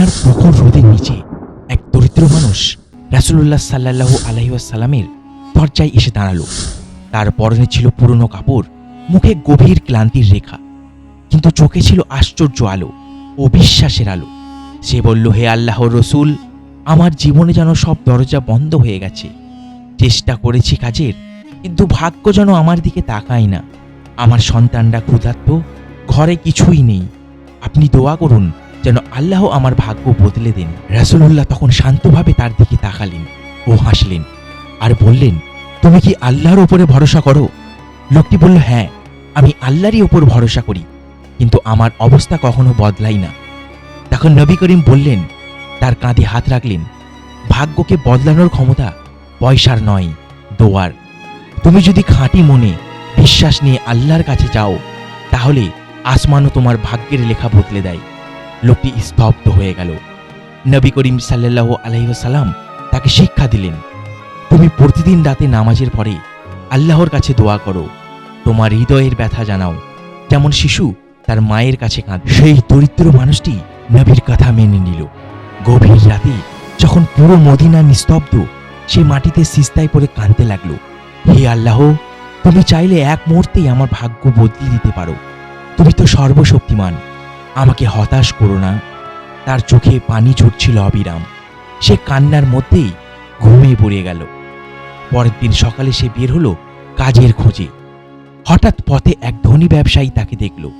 মদিনার প্রখর রোদের নিচে এক দরিদ্র মানুষ রাসুলুল্লাহ সাল্লাহু আলহিউসালামের দরজায় এসে দাঁড়াল। তার পরনে ছিল পুরনো কাপড়, মুখে গভীর ক্লান্তির রেখা। কিন্তু চোখে ছিল আশ্চর্য আলো ও বিশ্বাসের আলো। সে বলল, হে আল্লাহ রসুল, আমার জীবনে যেন সব দরজা বন্ধ হয়ে গেছে। চেষ্টা করেছি কাজের, কিন্তু ভাগ্য যেন আমার দিকে তাকায় না। আমার সন্তানরা ক্ষুধার্ত, ঘরে কিছুই নেই। আপনি দোয়া করুন যেন আল্লাহ আমার ভাগ্য বদলে দেন। রাসূলুল্লাহ তখন শান্তভাবে তার দিকে তাকালেন ও হাসলেন। আর বললেন, তুমি কি আল্লাহর ওপরে ভরসা করো? লোকটি বলল হ্যাঁ আমি আল্লাহরই ওপর ভরসা করি, কিন্তু আমার অবস্থা কখনো বদলাই না। তখন নবী করিম বললেন, তার কাঁধে হাত রাখলেন, ভাগ্যকে বদলানোর ক্ষমতা পয়সার নয়, দোয়ার। তুমি যদি খাঁটি মনে বিশ্বাস নিয়ে আল্লাহর কাছে যাও, তাহলে আসমানও তোমার ভাগ্যের লেখা বদলে দেয়। লোকটি স্তব্ধ হয়ে গেল। নবী করিম সাল্লাহ আলহিসাল্লাম তাকে শিক্ষা দিলেন, তুমি প্রতিদিন রাতে নামাজের পরে আল্লাহর কাছে দোয়া করো। তোমার হৃদয়ের ব্যথা জানাও। যেমন শিশু তার মায়ের কাছে কাঁদ। সেই দরিদ্র মানুষটি নবীর কথা মেনে নিল। গভীর রাতে যখন পুরো মদিনা নিস্তব্ধ, সে মাটিতে সিস্তায় পড়ে কাঁদতে লাগল। হে আল্লাহ, তুমি চাইলে এক মুহূর্তেই আমার ভাগ্য বদলে দিতে পারো। তুমি তো সর্বশক্তিমান। আমাকে হতাশ করো না। তার চোখে পানি ঝরছিল অবিরাম। সে কান্নার মধ্যেই ঘুমিয়ে পড়ে গেল। পরের দিন সকালে সে বের হলো কাজের খোঁজে। হঠাৎ পথে এক ধনী ব্যবসায়ী তাকে দেখল।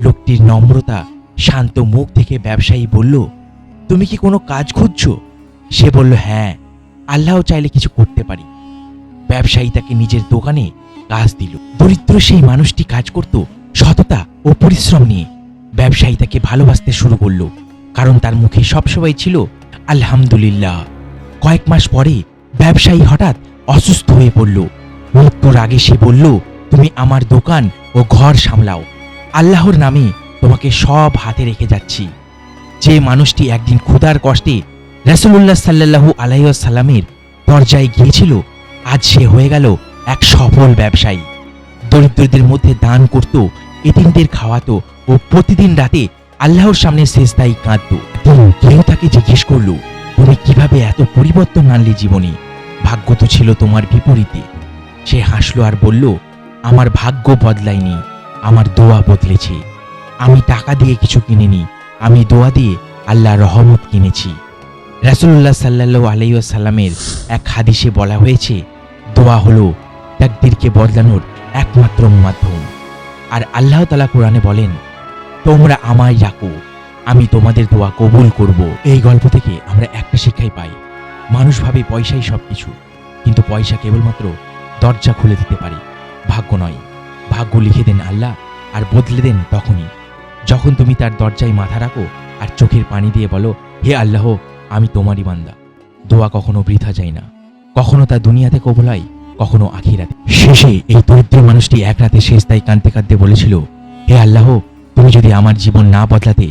লোকটির নম্রতা, শান্ত মুখ দেখে ব্যবসায়ী বলল, তুমি কি কোনো কাজ খুঁজছো? সে বলল হ্যাঁ আল্লাহ চাইলে কিছু করতে পারি। ব্যবসায়ী তাকে নিজের দোকানে কাজ দিল। দরিদ্র সেই মানুষটি কাজ করত সততা ও পরিশ্রম নিয়ে। ব্যবসায়ী তাকে ভালোবাসতে শুরু করল। কারণ তার মুখে সবসময় ছিল, আলহামদুলিল্লাহ। কয়েক মাস পরে ব্যবসায়ী হঠাৎ অসুস্থ হয়ে পড়ল। মৃত্যুর আগে সে বলল, তুমি আমার দোকান ও ঘর সামলাও। আল্লাহর নামে তোমাকে সব হাতে রেখে যাচ্ছি। যে মানুষটি একদিন ক্ষুধার কষ্টে রাসূলুল্লাহ সাল্লাল্লাহু আলাইসাল্লামের দরজায় গিয়েছিল, আজ সে হয়ে গেল এক সফল ব্যবসায়ী। দরিদ্রদের মধ্যে দান করত, এতিমদের খাওয়াতো ও প্রতিদিন রাতে আল্লাহর সামনে শেষদায়ী কাঁদত কেউ তাকে জিজ্ঞেস করল, তুমি কীভাবে এত পরিবর্তন আনলে জীবনে? ভাগ্য তো ছিল তোমার বিপরীতে। সে হাসলো আর বলল, আমার ভাগ্য বদলায়নি, আমার দোয়া বদলেছে। আমি টাকা দিয়ে কিছু কিনিনি, আমি দোয়া দিয়ে আল্লাহ রহমত কিনেছি। রাসুল্লাহ সাল্লাল্লাহু আলাইহি সাল্লামের এক হাদিসে বলা হয়েছে, দোয়া হলো তাকদীরকে বদলানোর একমাত্র মাধ্যম। আর আল্লাহ তালা কোরআনে বলেন তোমরা আমায় ডাকো। আমি তোমাদের দোয়া কবুল করব। এই গল্প থেকে আমরা একটা শিক্ষাই পাই। মানুষ ভাবে পয়সাই সব কিছু কিন্তু পয়সা কেবলমাত্র দরজা খুলে দিতে পারে। ভাগ্য নয়। ভাগ্য লিখে দেন আল্লাহ আর বদলে দেন তখনই। যখন তুমি তার দরজায় মাথা রাখো আর চোখের পানি দিয়ে বলো, হে আল্লাহ, আমি তোমারই বান্দা। দোয়া কখনো বৃথা যায় না। কখনো তা দুনিয়াতে কবল হয়, কখনো আখিরাতে। শেষে এই দরিদ্র মানুষটি এক রাতে শেষ তাই কাঁদতে কাঁদতে বলেছিল, হে আল্লাহ তুমি যদি আমার জীবন না বদলাতে,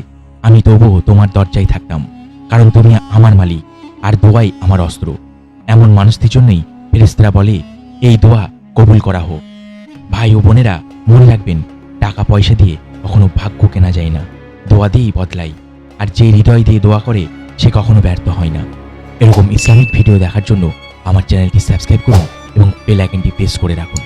আমি তবুও তোমার দরজায় থাকতাম, কারণ তুমি আমার মালিক আর দোয়াই আমার অস্ত্র। এমন মানুষটির জন্যই ফেরেস্তারা বলে, এই দোয়া কবুল করা হোক। ভাই ও বোনেরা, মনে রাখবেন, টাকা পয়সা দিয়ে কখনো ভাগ্য কেনা যায় না। দোয়া দিয়েই বদলাই, আর যে হৃদয় দিয়ে দোয়া করে, সে কখনো ব্যর্থ হয় না। এরকম ইসলামিক ভিডিও দেখার জন্য আমার চ্যানেলটি সাবস্ক্রাইব করুন এবং বেল আইকনটি প্রেস করে রাখুন।